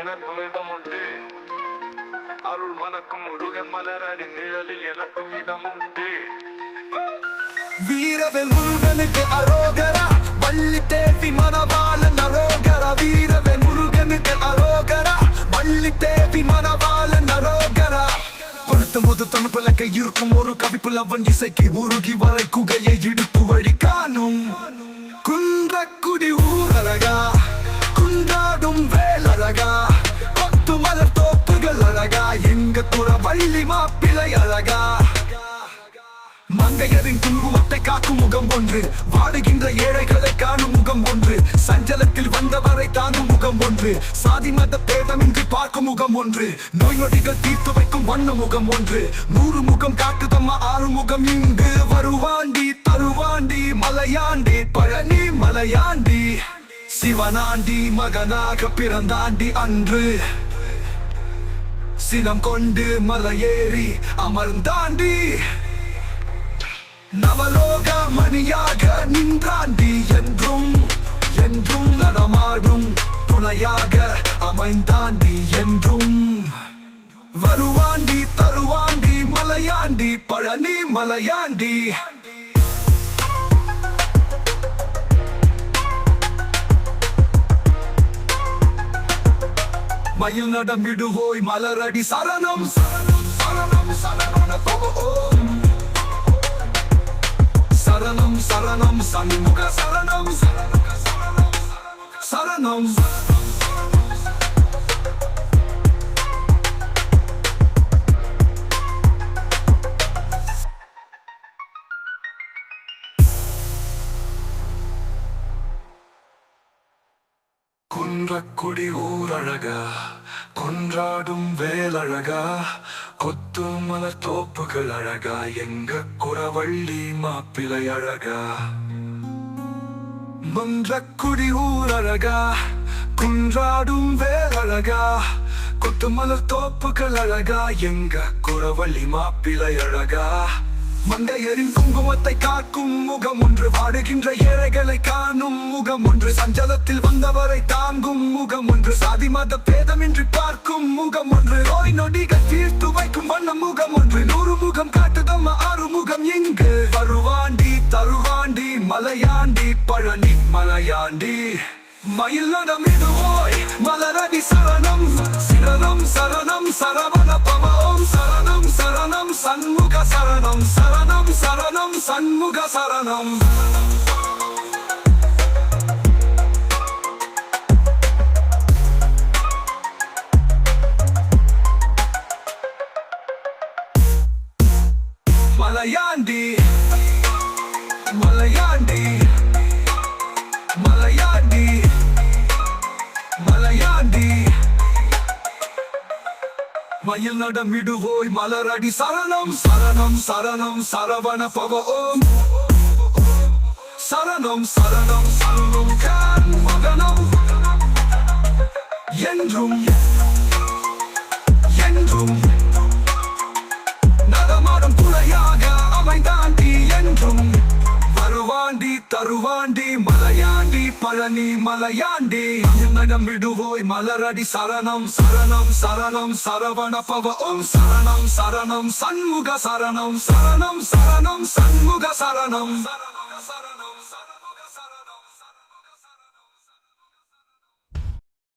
எனக்கும் உண்டு அருள் மணக்கும் முருகன் மலரடி நிழலில் எனக்கும் இடம் உண்டு வீரவன் முருகனுக்கு அரோகரா வள்ளி தேவி மணவாளன் அரோகரா. வீரவன் முருகனுக்கு அரோகரா வள்ளி தேவி மணவாளன் அரோகரா. படுத்தும் போது தனுப்பலக்க இருக்கும் ஒரு கவிப்புல அவன் இசைக்கு உருகி வரை குகையை இடுப்பு வழி காணும். குன்றக்குடி ஊரழகா. எங்க வள்ளி மாப்பிளை அழகா. மங்கையரின் குங்குமத்தை காக்கும் முகம் ஒன்று வாடுகின்ற ஏழைகளை காணும் முகம் ஒன்று சஞ்சலத்தில் வந்தவரை தாங்கும் முகம் ஒன்று சாதி மத பேதமின்றி பார்க்கும் முகம் ஒன்று நோய் நொடிகள் தீர்த்து வைக்கும் வண்ண முகம் ஒன்று நூறு முகம் காட்டுதம்மா ஆறு முகம் இங்கு வருவாண்டி தருவாண்டி மலையாண்டி பழனி மலையாண்டி சிவனாண்டி மகனாக பிறந்தாண்டி அன்று. சினம் கொண்டு மலையேறி அமர்ந்தாண்டி நவலோக மணியாக நின்றாண்டி என்றும் என்றும் நடமாடும் துணையாக அமைந்தாண்டி என்றும். வருவாண்டி தருவாண்டி மலையாண்டி பழனி மலையாண்டி. மயில் நடமிடுவோய் மலரடி சரணம் சரணம் சரணம் சரணம். ஓம் சரணம் சரணம் சண்முக சரணம் சரணம் சரணம். குன்றக்குடி ஊரழகா கொன்றாடும் வேலழகா கொத்து மலர் தோப்புகள் அழகா எங்க குறவள்ளி மாப்பிளை அழகா. மன்றக்குடி ஊரழகா குன்றாடும் வேலழகா கொத்து மலர் தோப்புகள் அழகா எங்க குறவள்ளி மாப்பிளை அழகா. மந்தையரின் குங்குமத்தை காக்கும் முகம் ஒன்று வாடுகின்ற ஏழைகளை காணும் முகம் ஒன்று சஞ்சலத்தில் வந்தவரை தாங்கும் முகம் ஒன்று சாதி மத பேதமின்றி பார்க்கும் முகம் ஒன்று நோய் நொடிகள் தீர்த்து வைக்கும் வண்ண முகம் ஒன்று நூறு முகம் காட்டுதம் ஆறு முகம் இங்கு வருவாண்டி தருவாண்டி மலையாண்டி பழனி மலையாண்டி. மயில் இதுவோய் மலரடி சரணம் சிரணம் சரணம் சரவண சரணம் சரணம் சரணம் சண்முக சரணம். மலையாண்டி மலையாண்டி. மலையாண்டி மயில் நடமிடுவோய் மலரடி சரணம் சரணம் சரணம் சரவண பவ ஓம் சரணம் சரணம் சரணம் கான் மகனம் என்றும் என்றும் நடமாடும் துணையாக அமைந்தாண்டி என்றும் வருவாண்டி தருவாண்டி மலையாண்டி பழனி மலையாண்டி. நடம் விடுவோய் மலரடி சரணம் சரணம் சரணம் சரவண பவ ஓம். சரணம் சரணம் சண்முக சரணம் சரணம் சரணம் சண்முக சரணம் சரணம் சரணம்.